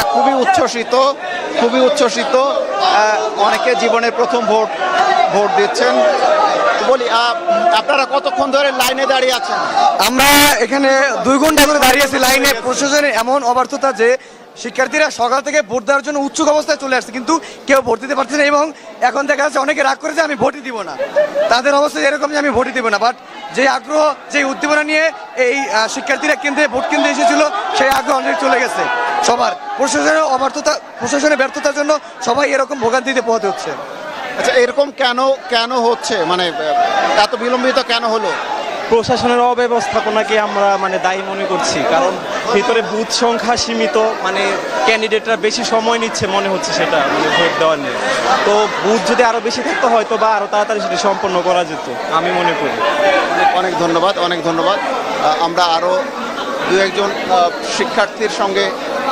তারা খুবই উচ্ছ্বসিত খুবই উচ্ছ্বসিত অনেকে জীবনের প্রথম ভোট ভোট দিচ্ছেন। বলি আপনারা কতক্ষণ ধরে লাইনে দাঁড়িয়ে আছেন? আমরা এখানে দুই ঘণ্টা ধরে দাঁড়িয়ে আছি লাইনে। প্রশাসনের এমন অবার্থতা যে শিক্ষার্থীরা সকাল থেকে ভোট দেওয়ার জন্য উৎসুক অবস্থায় চলে আসছে, কিন্তু কেউ ভোট দিতে পারছে না এবং এখন দেখা যাচ্ছে অনেকে রাগ করেছে, আমি ভোটই দিব না। তাদের অবস্থা এরকম যে আমি ভোটই দিব না বাট যে আগ্রহ, যে উদ্দীপনা নিয়ে এই শিক্ষার্থীরা কেন্দ্রে ভোট কেন্দ্রে এসেছিল, সেই আগ্রহ অনেক চলে গেছে। সবার প্রশাসনের অবার্থতা প্রশাসনের ব্যর্থতার জন্য সবাই এরকম ভোগান্তিতে পোহাতে হচ্ছে আচ্ছা এরকম কেন কেন হচ্ছে? মানে এত বিলম্বিত কেন হলো? প্রশাসনের অব্যবস্থাপনাকে আমরা মানে দায়ী মনে করছি। কারণ ভিতরে বুথ সংখ্যা সীমিত মানে ক্যান্ডিডেটরা বেশি সময় নিচ্ছে মনে হচ্ছে সেটা মানে ভোট দেওয়ার নিয়ে। তো বুথ যদি আরও বেশি থাকতো হয়তো বা আরও তাড়াতাড়ি সেটি সম্পন্ন করা যেত, আমি মনে করি। অনেক ধন্যবাদ অনেক ধন্যবাদ। আমরা আরও দু একজন শিক্ষার্থীর সঙ্গে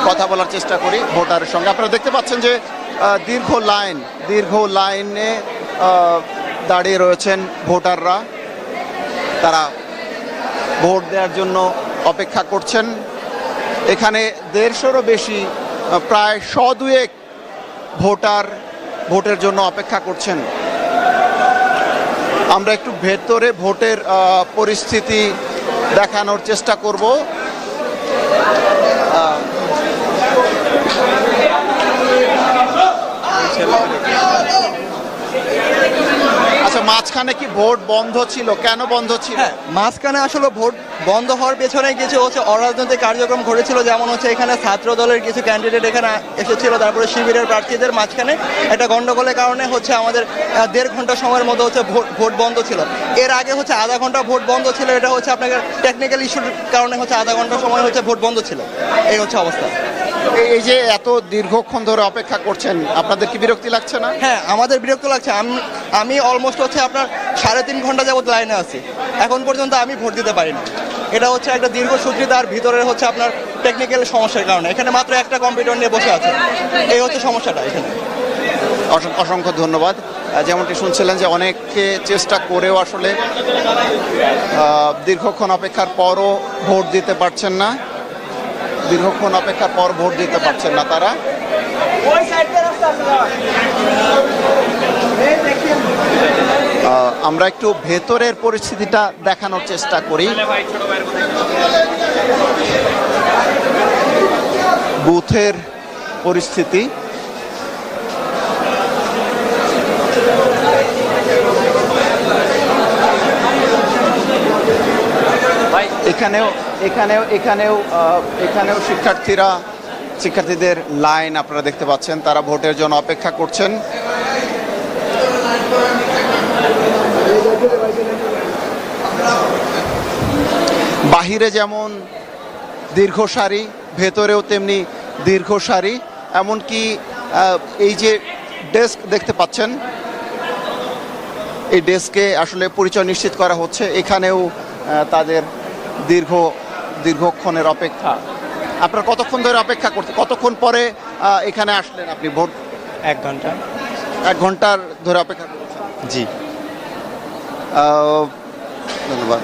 কথা বলার চেষ্টা করি, ভোটারের সঙ্গে। আপনারা দেখতে পাচ্ছেন যে দীর্ঘ লাইন, দীর্ঘ লাইনে দাঁড়িয়ে রয়েছেন ভোটাররা। তারা ভোট দেওয়ার জন্য অপেক্ষা করছেন। এখানে দেড়শোরও বেশি প্রায় শ দুয়েক ভোটার ভোটের জন্য অপেক্ষা করছেন। আমরা একটু ভেতরে ভোটের পরিস্থিতি দেখানোর চেষ্টা করব। আচ্ছা মাঝখানে কি ভোট বন্ধ ছিল? কেন বন্ধ ছিল? হ্যাঁ মাঝখানে আসলে ভোট বন্ধ হওয়ার পেছনে কিছু হচ্ছে অরাজনৈতিক কার্যক্রম ঘটেছিল, যেমন হচ্ছে এখানে ছাত্র দলের কিছু ক্যান্ডিডেট এখানে এসেছিল, তারপরে শিবিরের প্রার্থীদের মাঝখানে। একটা গন্ডগোলের কারণে হচ্ছে আমাদের দেড় ঘণ্টা সময়ের মতো হচ্ছে ভোট বন্ধ ছিল। এর আগে হচ্ছে আধা ঘণ্টা ভোট বন্ধ ছিল, এটা হচ্ছে আপনাকে টেকনিক্যাল ইস্যুর কারণে হচ্ছে আধা ঘণ্টা সময় হচ্ছে ভোট বন্ধ ছিল। এই হচ্ছে অবস্থা। এই- যে এত দীর্ঘক্ষণ ধরে অপেক্ষা করছেন আপনাদের কি বিরক্তি লাগছে না? হ্যাঁ আমাদের বিরক্ত লাগছে। আমি আমি অলমোস্ট হচ্ছে আপনার সাড়ে তিন ঘণ্টা যাবত লাইনে আছি। এখন পর্যন্ত আমি ভোট দিতে পারিনি। এটা হচ্ছে একটা দীর্ঘ দীর্ঘসূত্রী তার ভিতরে হচ্ছে আপনার টেকনিক্যাল সমস্যার কারণে। এখানে মাত্র একটা কম্পিউটার নিয়ে বসে আছে। এই হচ্ছে সমস্যাটা এখানে। অসং- অসংখ্য ধন্যবাদ। যেমনটি শুনছিলেন যে অনেকে চেষ্টা করেও আসলে দীর্ঘক্ষণ অপেক্ষার পরও ভোট দিতে পারছেন না। দীর্ঘক্ষণ অপেক্ষার পর ভোট দিতে পারছেন না তারা। আমরা একটু ভেতরের পরিস্থিতিটা দেখানোর চেষ্টা করি। বুথের পরিস্থিতি। এখানেও এখানেও এখানেও এখানেও শিক্ষার্থীরা, শিক্ষার্থীদের লাইন আপনারা দেখতে পাচ্ছেন, তারা ভোটের জন্য অপেক্ষা করছেন। বাহিরে যেমন দীর্ঘ সারি, ভেতরেও তেমনি দীর্ঘ সারি, এমনকি এই যে ডেস্ক দেখতে পাচ্ছেন, এই ডেস্কে আসলে পরিচয় নিশ্চিত করা হচ্ছে, এখানেও তাদের দীর্ঘ দীর্ঘক্ষণের অপেক্ষা। আপনার কতক্ষণ ধরে অপেক্ষা করছে কতক্ষণ পরে এখানে আসলেন আপনি ভোট এক ঘণ্টা। এক ঘণ্টার ধরে অপেক্ষা করছেন। জি। ধন্যবাদ।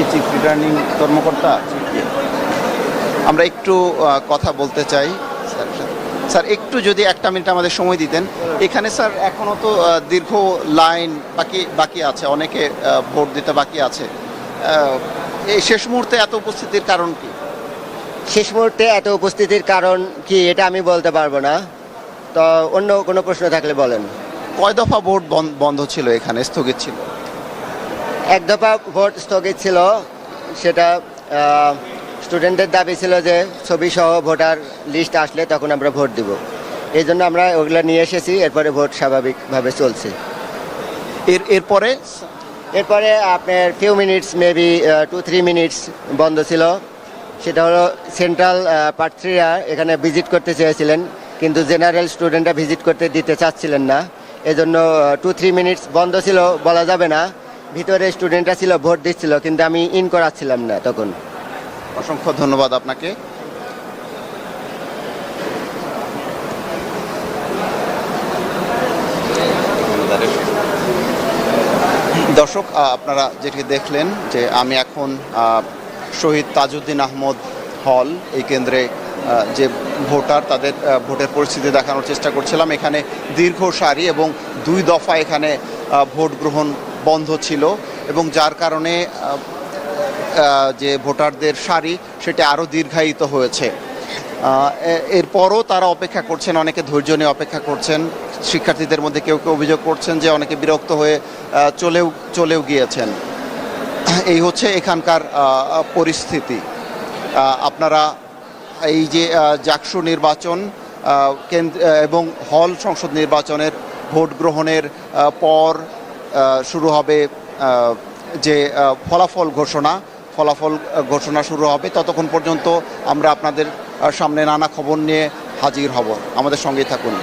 কি চিফ রিটার্নিং কর্মকর্তা? আমরা একটু কথা বলতে চাই। স্যার একটু যদি একটা মিনিট আমাদের সময় দিতেন। এখানে স্যার এখনও তো দীর্ঘ লাইন বাকি বাকি আছে। অনেকে ভোট দিতে বাকি আছে। এই শেষ মুহূর্তে এত উপস্থিতির কারণ কি? শেষ মুহূর্তে এত উপস্থিতির কারণ কি এটা আমি বলতে পারব না। তো অন্য কোনো প্রশ্ন থাকলে বলেন। কয় দফা ভোট বন- বন্ধ ছিল এখানে? স্থগিত ছিল? এক দফা ভোট স্থগিত ছিল। সেটা স্টুডেন্টদের দাবি ছিল যে ছবি সহ ভোটার লিস্ট আসলে তখন আমরা ভোট দিব। এই জন্য আমরা ওগুলো নিয়ে এসেছি এরপরে ভোট স্বাভাবিকভাবে চলছে। এর এরপরে? এরপরে আপনার few minutes maybe two three minutes বন্ধ ছিল। সেটা হলো সেন্ট্রাল প্রার্থীরা এখানে ভিজিট করতে চেয়েছিলেন কিন্তু জেনারেল স্টুডেন্টরা ভিজিট করতে দিতে চাচ্ছিলেন না। এজন্য টু থ্রি মিনিটস বন্ধ ছিল বলা যাবে না। ভিতরে স্টুডেন্টরা ছিল, ভোট দিচ্ছিল, কিন্তু আমি ইন করাচ্ছিলাম না তখন। অসংখ্য ধন্যবাদ আপনাকে। দর্শক আপনারা যেটি দেখলেন যে আমি এখন শহীদ তাজউদ্দিন আহমদ হল এই কেন্দ্রে যে ভোটার তাদের ভোটের পরিস্থিতি দেখানোর চেষ্টা করছিলাম। এখানে দীর্ঘ সারি এবং দুই দফা এখানে ভোট গ্রহণ বন্ধ ছিল এবং যার কারণে যে ভোটারদের সারি সেটা আরও দীর্ঘায়িত হয়েছে। এরপরও তারা অপেক্ষা করছেন, অনেকে ধৈর্য নিয়ে অপেক্ষা করছেন। শিক্ষার্থীদের মধ্যে কেউ কেউ অভিযোগ করছেন যে অনেকে বিরক্ত হয়ে চলেও চলেও গিয়েছেন। এই হচ্ছে এখানকার পরিস্থিতি। আপনারা এই যে জাকসু নির্বাচন কেন্দ্র এবং হল সংসদ নির্বাচনের ভোট গ্রহণের পর শুরু হবে যে ফলাফল ঘোষণা ফলাফল ঘোষণা শুরু হবে, ততক্ষণ পর্যন্ত আমরা আপনাদের সামনে নানা খবর নিয়ে হাজির হব। আমাদের সঙ্গেই থাকুন।